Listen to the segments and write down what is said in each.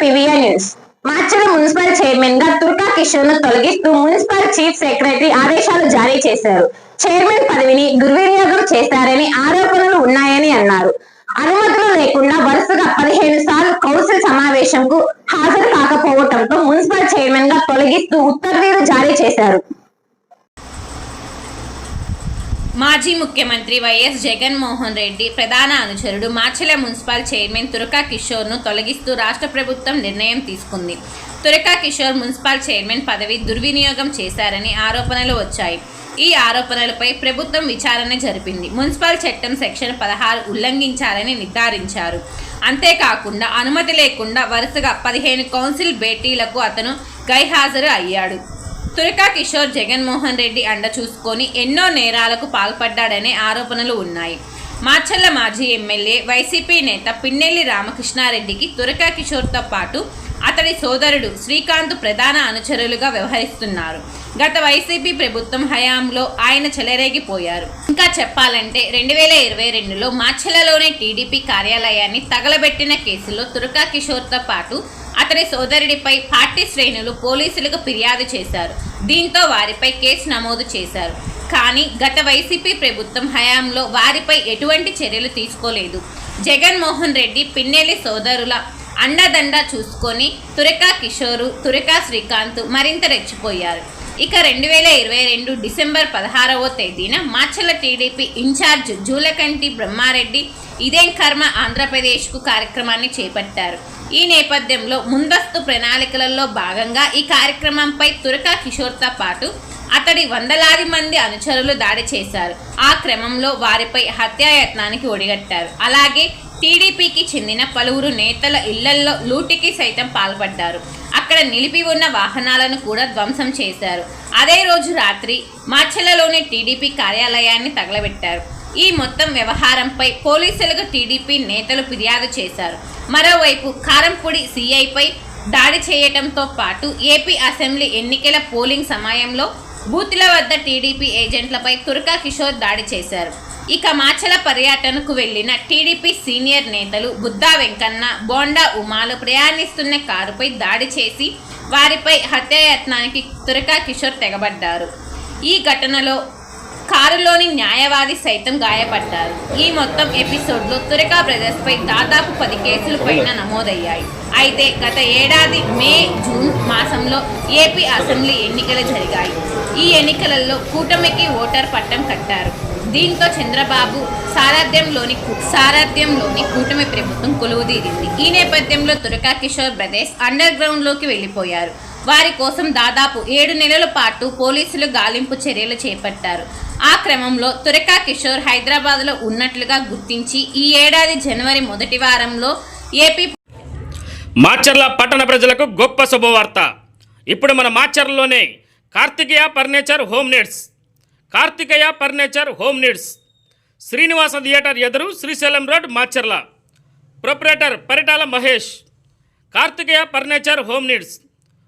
PVR news మార్చల municipal చైర్మన్గా తుర్కా కిషోర్ను తొలగిస్తూ municipal chief secretary ఆదేశాలు జారీ చేశారు. చైర్మన్ పదవిని దుర్వినియోగం చేశారని ఆరోపణలు ఉన్నాయని అన్నారు. అనుమతులు లేకుండా వరుసగా పదిహేను సార్లు కౌన్సిల్ సమావేశంకు హాజరు కాకపోవడంతో మున్సిపల్ చైర్మన్గా తొలగిస్తూ ఉత్తర్వులు జారీ చేశారు. మాజీ ముఖ్యమంత్రి వైఎస్ జగన్మోహన్ రెడ్డి ప్రధాన అనుచరుడు మాచెల మున్సిపల్ చైర్మన్ తురకా కిషోర్ను తొలగిస్తూ రాష్ట్ర ప్రభుత్వం నిర్ణయం తీసుకుంది. తురకా కిషోర్ మున్సిపల్ చైర్మన్ పదవి దుర్వినియోగం చేశారని ఆరోపణలు వచ్చాయి. ఈ ఆరోపణలపై ప్రభుత్వం విచారణ జరిపింది. మున్సిపల్ చట్టం సెక్షన్ పదహారు ఉల్లంఘించారని నిర్ధారించారు. అంతేకాకుండా అనుమతి లేకుండా వరుసగా పదిహేను కౌన్సిల్ భేటీలకు అతను గైహాజరు అయ్యాడు. తురకా కిషోర్ జగన్మోహన్ రెడ్డి అండ చూసుకొని ఎన్నో నేరాలకు పాల్పడ్డాడనే ఆరోపణలు ఉన్నాయి. మాచల్ల మాజీ ఎమ్మెల్యే వైసీపీ నేత పిన్నెల్లి రామకృష్ణారెడ్డికి తురకా కిషోర్తో పాటు అతడి సోదరుడు శ్రీకాంత్ ప్రధాన అనుచరులుగా వ్యవహరిస్తున్నారు. గత వైసీపీ ప్రభుత్వం హయాంలో ఆయన చెలరేగిపోయారు. ఇంకా చెప్పాలంటే రెండు వేల ఇరవై రెండులో మాచల్లలోని టీడీపీ కార్యాలయాన్ని తగలబెట్టిన కేసులో తురకా కిషోర్తో పాటు అతడి సోదరుడిపై పార్టీ శ్రేణులు పోలీసులకు ఫిర్యాదు చేశారు. దీంతో వారిపై కేసు నమోదు చేశారు. కానీ గత వైసీపీ ప్రభుత్వం హయాంలో వారిపై ఎటువంటి చర్యలు తీసుకోలేదు. జగన్మోహన్ రెడ్డి పిన్నెల్లి సోదరుల అండదండ చూసుకొని తురకా కిషోరు తురకా శ్రీకాంత్ మరింత రెచ్చిపోయారు. ఇక రెండు వేల ఇరవై రెండు డిసెంబర్ పదహారవ తేదీన Macherla TDP in charge Julakanti Brahmareddy ఇదేం కర్మ ఆంధ్రప్రదేశ్కు కార్యక్రమాన్ని చేపట్టారు. ఈ నేపథ్యంలో ముందస్తు ప్రణాళికలలో భాగంగా ఈ కార్యక్రమంపై తురకా కిషోర్తో పాటు అతడి వందలాది మంది అనుచరులు దాడి చేశారు. ఆ క్రమంలో వారిపై హత్యాయత్నానికి ఒడిగట్టారు. అలాగే టీడీపీకి చెందిన పలువురు నేతల ఇళ్ళల్లో లూటికి సైతం పాల్పడ్డారు. అక్కడ నిలిపి ఉన్న వాహనాలను కూడా ధ్వంసం చేశారు. అదే రోజు రాత్రి మాచెలలోని టీడీపీ కార్యాలయాన్ని తగలబెట్టారు. ఈ మొత్తం వ్యవహారంపై పోలీసులకు టీడీపీ నేతలు ఫిర్యాదు చేశారు. మరోవైపు కారంపూడి సీఐపై దాడి చేయటంతో పాటు ఏపీ అసెంబ్లీ ఎన్నికల పోలింగ్ సమయంలో బూత్ల వద్ద టీడీపీ ఏజెంట్లపై తుర్కా కిషోర్ దాడి చేశారు. ఇక మాచల పర్యటనకు వెళ్ళిన టీడీపీ సీనియర్ నేతలు బుద్దా వెంకన్న బోండా ఉమాలు ప్రయాణిస్తున్న కారుపై దాడి చేసి వారిపై హత్యాయత్నానికి తురకా కిషోర్ తెగబడ్డారు. ఈ ఘటనలో కారులోని న్యాయవాది సైతం గాయపడ్డారు. ఈ మొత్తం ఎపిసోడ్లో తురకా బ్రదర్స్పై దాదాపు పది కేసులు పైన నమోదయ్యాయి. అయితే గత ఏడాది మే జూన్ మాసంలో ఏపీ అసెంబ్లీ ఎన్నికలు జరిగాయి. ఈ ఎన్నికలలో కూటమికి ఓటర్ పట్టం కట్టారు. దీంతో చంద్రబాబు సారథ్యంలోని సారథ్యంలోని కూటమి ప్రభుత్వం కొలువుదీరింది. ఈ నేపథ్యంలో తురకా కిషోర్ బ్రదర్స్ అండర్ గ్రౌండ్లోకి వెళ్ళిపోయారు. వారి కోసం దాదాపు ఏడు నెలల పాటు పోలీసులు గాలింపు చర్యలు చేపట్టారు. ఆ క్రమంలో తురకా కిషోర్ హైదరాబాద్లో ఉన్నట్లుగా గుర్తించి ఈ ఏడాది జనవరి మొదటి వారంలో ఏపీ మాచర్ల పట్టణ ప్రజలకు గొప్ప శుభవార్త. ఇప్పుడు మన మాచర్లలోనే Karthikeya furniture home needs. Karthikeya furniture home needs. Srinivasa theatre ఎదురు Srisailam road Macherla. Proprietor Paritala Mahesh. Karthikeya furniture home needs.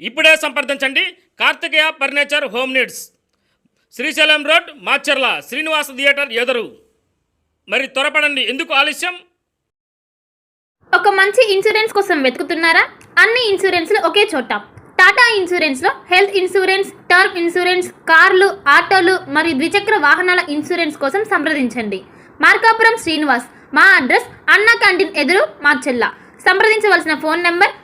ఇప్పుడే సంప్రదించండి. Karthikeya furniture home needs. Srisailam road Macherla Srinivasa theatre ఎదురు. మరి త్వరపడండి. ఎందుకు ఆలస్యం? ఒక మంచి ఇన్సూరెన్స్ కోసం వెతుకుతున్నారా? అన్ని ఇన్సూరెన్స్లు ఒకే చోట. టాటా ఇన్సూరెన్స్లో హెల్త్ ఇన్సూరెన్స్ టర్మ్ ఇన్సూరెన్స్ కార్లు ఆటోలు మరియు ద్విచక్ర వాహనాల ఇన్సూరెన్స్ కోసం సంప్రదించండి. మార్కాపురం శ్రీనివాస్. మా అడ్రస్ అన్న క్యాంటీన్ ఎదురు మార్చెల్ల సంప్రదించవలసిన phone number